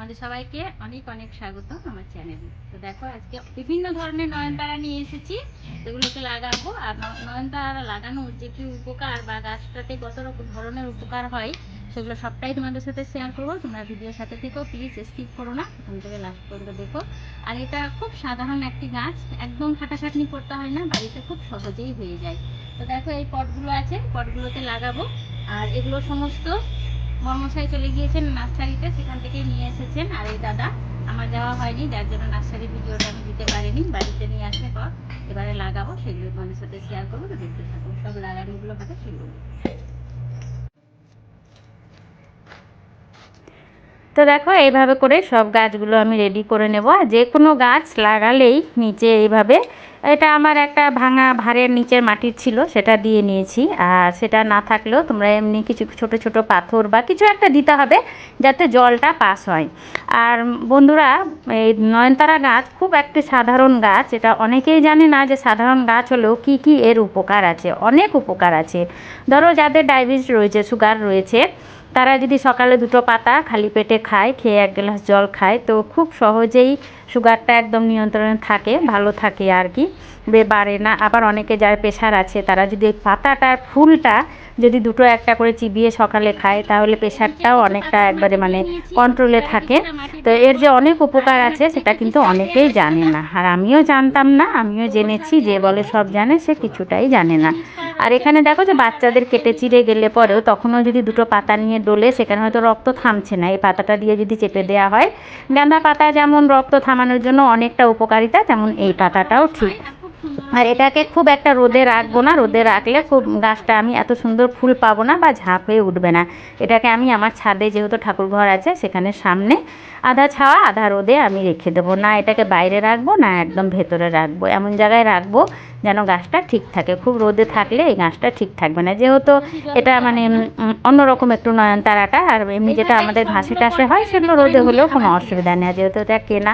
আমাদের সবাইকে অনেক অনেক স্বাগত আমার চ্যানেলে তো দেখো, আজকে বিভিন্ন ধরনের নয়নতারা নিয়ে এসেছি। সেগুলোকে লাগাবো। আর নয়নতারা লাগানোর যে কি উপকার বা গাছটাতে কত রকম ধরনের উপকার হয়, সেগুলো সবটাই তোমাদের সাথে শেয়ার করব। তোমরা ভিডিওর সাথে থেকো প্লিজ স্কিপ করো না। প্রথম থেকে লাস্ট পর্যন্ত দেখো। আর এটা খুব সাধারণ একটি গাছ। একদম খাটাখাটনি করতে হয় না, বাড়িতে খুব সহজেই হয়ে যায়। তো দেখো, এই পটগুলো আছে, পটগুলোতে লাগাবো। আর এগুলো সমস্ত মর্মশাই চলে গিয়েছেন নার্সারিতে, সেখান থেকেই এসেছেন আর এই দাদা। আমার যাওয়া হয়নি, যার জন্য নার্সারি ভিডিওটা আমি দিতে পারিনি। বাড়িতে নিয়ে আসলে পর এবারে লাগাবো, সেগুলো তোমাদের সাথে শেয়ার করব দেখতে থাকো। সব লাগানোগুলো কথা সেগুলো। তো দেখো, এইভাবে করে সব গাছগুলো আমি রেডি করে নেব। আর যে কোনো গাছ লাগালেই নিচে এইভাবে, এটা আমার একটা ভাঙা ভারের নিচের মাটির ছিল, সেটা দিয়ে নিয়েছি। আর সেটা না থাকলেও তোমরা এমনি কিছু ছোট ছোট পাথর বা কিছু একটা দিতে হবে, যাতে জলটা পাস হয়। আর বন্ধুরা, এই নয়নতারা গাছ খুব একটি সাধারণ গাছ, এটা অনেকেই জানে না যে সাধারণ গাছ হলেও কি কি এর উপকার আছে, অনেক উপকার আছে। ধরো, যাদের ডায়াবেটিস রয়েছে, সুগার রয়েছে তারা যদি সকালে দুটো পাতা খালি পেটে খায়, খেয়ে এক গ্লাস জল খায়, তো খুব সহজেই সুগারটা একদম নিয়ন্ত্রণে থাকে, ভালো থাকে আর কি। বাড়ে না। আবার অনেকে যার প্রেশার আছে, তারা যদি ওই পাতাটার ফুলটা যদি দুটো একটা করে চিবিয়ে সকালে খায়, তাহলে প্রেশারটাও অনেকটা একবারে মানে কন্ট্রোলে থাকে। তো এর যে অনেক উপকার আছে, সেটা কিন্তু অনেকেই জানে না। আর আমিও জানতাম না, আমিও জেনেছি, যে বলে সব জানে, সে কিছুটাই জানে না। আর এখানে দেখো যে বাচ্চাদের কেটে চিড়ে গেলে পরেও তখনও যদি দুটো পাতা নিয়ে ডোলে, সেখানে হয়তো রক্ত থামছে না। এই পাতাটা দিয়ে যদি চেপে দেওয়া হয়, গাঁদা পাতা যেমন রক্ত থামানোর জন্য অনেকটা উপকারিতা, তেমন এই পাতাটাও ঠিক। আর এটাকে খুব একটা রোদে রাখব না, রোদে রাখলে খুব গাছটা আমি এত সুন্দর ফুল পাবো না বা ঝাঁপ হয়ে উঠবে না। এটাকে আমি আমার ছাদে যেহেতু ঠাকুর ঘর আছে, সেখানে সামনে আধা ছাওয়া, আধা রোদে আমি রেখে দেবো। না এটাকে বাইরে রাখব, না একদম ভেতরে রাখব। এমন জায়গায় রাখব যেন গাছটা ঠিক থাকে। খুব রোদে থাকলে এই গাছটা ঠিক থাকবে না। যেহেতু এটা মানে অন্যরকম একটু নয়নতারাটা, আর এমনি যেটা আমাদের ঘাসে টাসে হয়, সেগুলো রোদে হলেও কোনো অসুবিধা নেই। যেহেতু এটা কেনা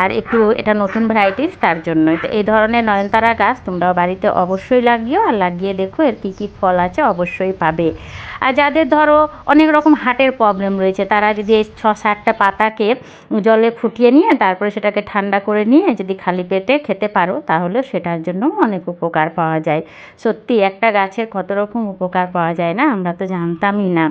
আর একটু এটা নতুন ভ্যারাইটিস তার জন্যই। তো এই ধরনের নয়নতারা গাছ তোমরাও বাড়িতে অবশ্যই লাগিও, আর লাগিয়ে দেখো এর কী কী ফল আছে অবশ্যই পাবে। আর যাদের ধরো অনেক রকম হার্টের প্রবলেম রয়েছে, তারা যদি এই ছ সাতটা পাতাকে জলে ফুটিয়ে নিয়ে, তারপরে সেটাকে ঠান্ডা করে নিয়ে যদি খালি পেটে খেতে পারো, তাহলে সেটার জন্য অনেক উপকার পাওয়া যায়। সত্যি, একটা গাছের কত রকম উপকার পাওয়া যায় না, আমরা তো জানতামই না।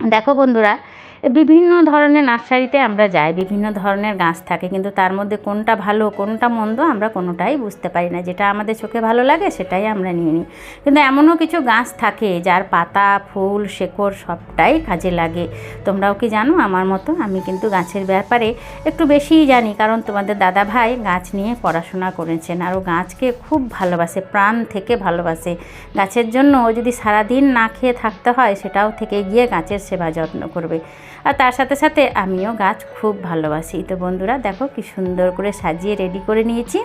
দেখো বন্ধুরা বিভিন্ন ধরনের নার্সারিতে আমরা যাই, বিভিন্ন ধরনের গাছ থাকে, কিন্তু তার মধ্যে কোনটা ভালো, কোনটা মন্দ আমরা কোনোটাই বুঝতে পারি না। যেটা আমাদের চোখে ভালো লাগে সেটাই আমরা নিয়ে নিই। কিন্তু এমনও কিছু গাছ থাকে যার পাতা, ফুল, শেকড় সবটাই কাজে লাগে। তোমরাও কি জানো? আমার মতো আমি কিন্তু গাছের ব্যাপারে একটু বেশিই জানি, কারণ তোমাদের দাদা ভাই গাছ নিয়ে পড়াশোনা করেছেন আর ও গাছকে খুব ভালোবাসে, প্রাণ থেকে ভালোবাসে। গাছের জন্য ও যদি সারাদিন না খেয়ে থাকতে হয়, সেটাও থেকে গিয়ে গাছের সেবা যত্ন করবে। আর তার সাথে সাথে আমিও গাছ খুব ভালোবাসি। তো বন্ধুরা, দেখো কি সুন্দর করে সাজিয়ে রেডি করে নিয়েছি।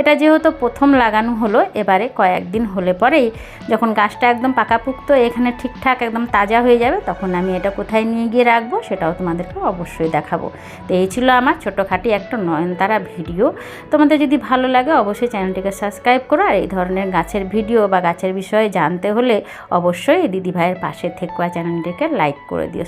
এটা যেহেতু প্রথম লাগানো হলো, এবারে কয়েকদিন হলে পরেই যখন গাছটা একদম পাকাপুক্ত, এখানে ঠিকঠাক একদম তাজা হয়ে যাবে, তখন আমি এটা কোথায় নিয়ে গিয়ে রাখব সেটাও তোমাদেরকে অবশ্যই দেখাবো। তো এই ছিল আমার ছোটোখাটি একটা নয়নতারা ভিডিও। তোমাদের যদি ভালো লাগে অবশ্যই চ্যানেলটিকে সাবস্ক্রাইব করো। আর এই ধরনের গাছের ভিডিও বা গাছের বিষয়ে জানতে হলে অবশ্যই দিদিভাইয়ের পাশে থেকে চ্যানেলটিকে লাইক করে দিও।